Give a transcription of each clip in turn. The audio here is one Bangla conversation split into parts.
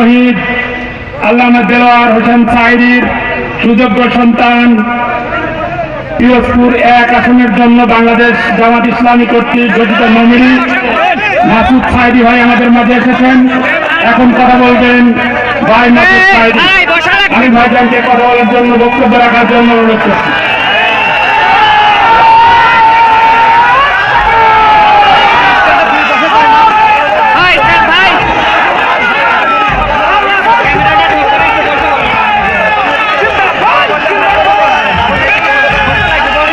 শহীদ আল্লামা দেলোয়ার হোসেন সাইদির সুযোগ্য সন্তান পিরোজপুর এক আসনের জন্য বাংলাদেশ জামাত ইসলামী কর্তৃক গঠিত নমিনি মাসুদ সাইদি ভাই আমাদের মাঝে এসেছেন। এখন কথা বলবেন ভাই মাসুদ সাইদি। আমি ভাইজানকে কথা বলার জন্য বক্তব্য রাখার জন্য অনুরোধ করছি।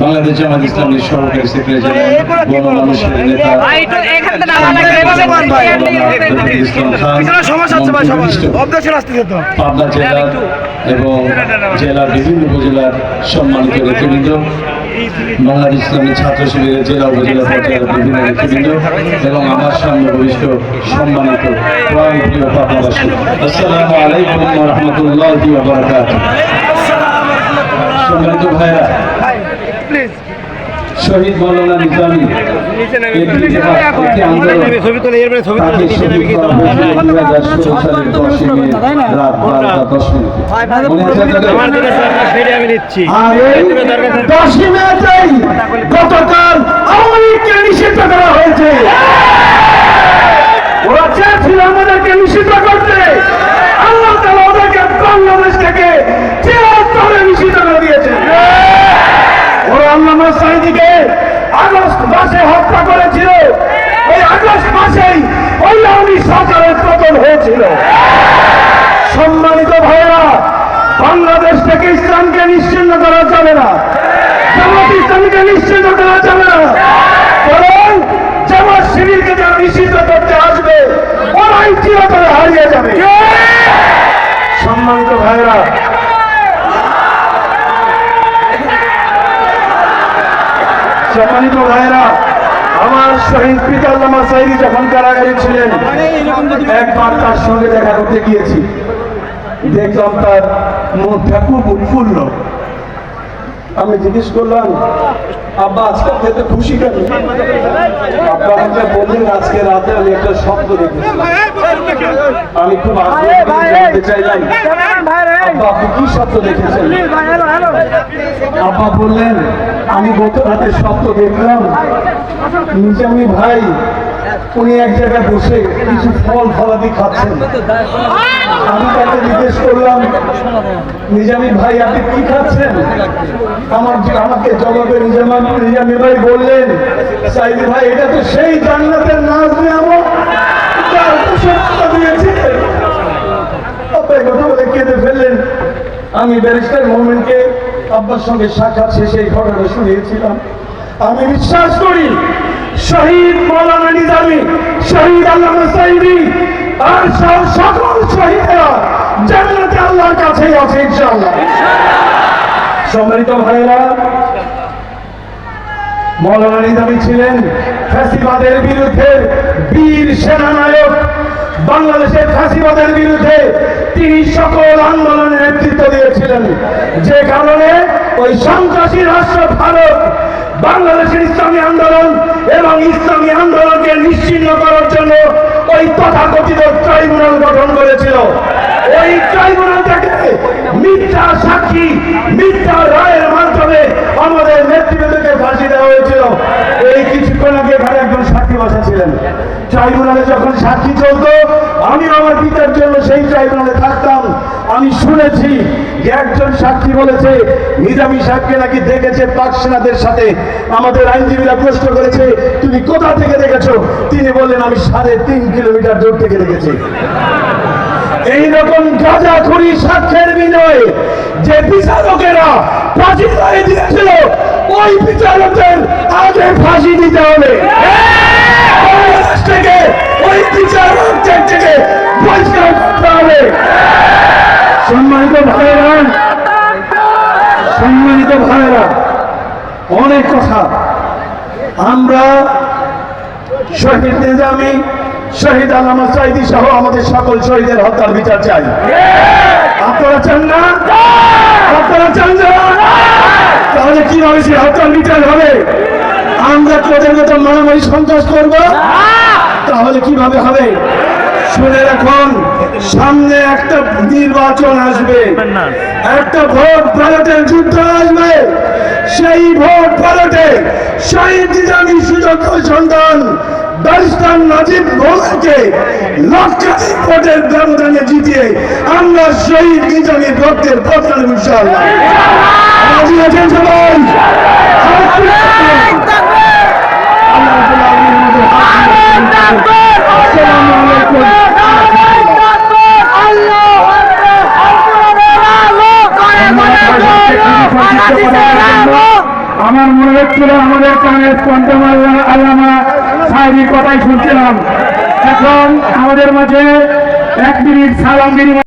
বাংলাদেশ জামাত ইসলামীর সহকারী সেক্রেটারি গণমানুষের নেতা পাবনা জেলার এবং জেলার বিভিন্ন উপজেলার সম্মানিত নেতৃবৃন্দ বাংলাদেশ ইসলামী ছাত্র শিবিরের জেলা উপজেলা পর্যায়ের বিভিন্ন নেতৃবৃন্দ এবং আমার সামনে বরিষ্ঠ সম্মানিত প্রাণ প্রিয় পাবনাবাসী। আসসালামু আলাইকুম রহমতুল্লাহ সম্মানিত ভাইরা শহীদ মৌলানা নিজামী একটি ইতিহাস, একটি আন্দোলন। তাকে শহীদ করা হয়েছিল 2016 সালের 10 মে রাত 12টা 10 মিনিটে। মনে আছে আপনাদের? আমি নিচ্ছি আর এই দশই মেতেই গতকাল আওয়ামী লীগকে নিষিদ্ধ করা হয়েছে ওরা চেয়েছিল আমাদেরকে নিষিদ্ধ করতে আল্লাহ তাআলা ওদেরকে বাংলাদেশ থেকে চিরতরে নিষিদ্ধ করে দিয়েছে ওরা আল্লামা সাইদিকে আগস্ট মাসে হত্যা করেছিল। ওই আগস্ট মাসেই আওয়ামী সরকারের পতন হয়েছিল। সম্মানিত ভাইয়েরা, বাংলাদেশ থেকে ইসলামকে নিশ্চিন্ন করা যাবে না। জামাত ইসলামকে নিশ্চিন্ন করা যাবে না। বরং জামাত শিবিরকে যারা নিষিদ্ধ করতে আসবে, ওরাই চিরতরে হারিয়ে যাবে। সম্মানিত ভাইয়েরা সম্মানিত ভাইরা আমার শহীদ পিতা আল্লামা সাইদি যখন কারাগারে ছিলেন, একবার তার সঙ্গে দেখা করতে গিয়েছি। দেখলাম তার মুখটা খুব উৎফুল্ল আমি জিজ্ঞেস করলাম আব্বা আজকে খেতে খুশি কেন? আব্বা আমাকে বললেন আজকে রাতে আমি একটা স্বপ্ন দেখেছি আমি খুব আগ্রহ জানতে চাইলাম আব্বা আপনি কি স্বপ্ন দেখেছেন? আব্বা বললেন আমি গত রাতে স্বপ্ন দেখলাম। নিজামি ভাই উনি এক জায়গায় বসে কিছু ফল ফলাদি খাচ্ছেন। আমি তাকে জিজ্ঞেস করলাম, নিজামি ভাই, আপনি কি খাচ্ছেন? আমার আমাকে জবাবে নিজামা নিজামি ভাই বললেন, সাইদি ভাই, এটা তো সেই জান্নাতের নাচ আমার। যার দিয়েছে। কথা বলে কেঁদে ফেললেন। আমি ব্যারিস্টার মোমেন্টকে আব্বার সঙ্গে সাক্ষাৎ শেষে এই ঘটনা শুনিয়েছিলাম। আমি বিশ্বাস করি শহীদ মৌলানা নিজামী, শহীদ আল্লামা সাইদি, আর সকল শহীদেরা জান্নাতে আল্লাহর কাছেই আছে ইনশাআল্লাহ। সম্মানিত ভাইয়েরা, মৌলানা নিজামী ছিলেন ফ্যাসিবাদের বিরুদ্ধে বীর সেনানায়ক। বাংলাদেশের ফ্যাসিবাদের বিরুদ্ধে তিনি সকল আন্দোলনের নেতৃত্ব দিয়েছিলেন। যে কারণে ওই সন্ত্রাসী রাষ্ট্র ভারত বাংলাদেশের ইসলামী আন্দোলন এবং ইসলামী আন্দোলনকে নিশ্চিন্ন করার জন্য ওই তথাকথিত ট্রাইব্যুনাল গঠন করেছিল। ওই ট্রাইব্যুনাল থেকে মিথ্যা সাক্ষী, মিথ্যা রায়ের মাধ্যমে আমাদের নেতৃবৃন্দকে ফাঁসি দেওয়া হয়েছিল এই কিছুক্ষণ আগে এখানে একজন ছিলেন ট্রাইব্যুনালে যখন সাক্ষী চলতো আমি আমার পিতার জন্য সেই ট্রাইব্যুনালে থাকতাম। আমি শুনেছি যে একজন সাক্ষী বলেছে, নিজামী সাহেবকে নাকি দেখেছে পাক সেনাদের সাথে। আমাদের আইনজীবীরা প্রশ্ন করেছে, তুমি কোথা থেকে দেখেছ? তিনি বললেন, আমি সাড়ে তিন কিলোমিটার দূর থেকে দেখেছি। এইরকম গাঁজাখুরি সাক্ষ্যের বিনয়ে যে বিচারকেরা রায় দিয়েছিল ওই বিচারকদের আগে ফাঁসি দিতে হবে। ওই বিচারকদের থেকে বহিষ্কার করতে হবে। সম্মানিত ভাইয়েরা সম্মানিত ভাইয়েরা, অনেক কথা। আমরা শহীদ নিজামী, শহীদ আল্লামা সাইদি সহ আমাদের সকল শহীদের হত্যার বিচার চাই। আপনারা চান না? আপনারা চান না তাহলে কীভাবে বিচার হবে। আমরা মতো মারামারি সন্ত্রাস করব। তাহলে কীভাবে হবে? শুনে রাখুন, সামনে একটা নির্বাচন আসবে। একটা ভোট ভারতের যুদ্ধ আসবে। সেই ভোট ভারতে শহীদ নিজামী সুযোগ্য সন্তান, ব্যারিস্টার নাজিব ভোলাকে ভোটের ব্যবধানে জিতিয়ে আমরা শহীদ নিজামীর ভক্তের আছেন সবাই? আমার মনে হচ্ছিল আমাদের কংগ্রেস কন্টেম আল্লামা সাহেবের কথাই শুনছিলাম। এখন আমাদের মাঝে এক মিনিট সালাম বিনিময়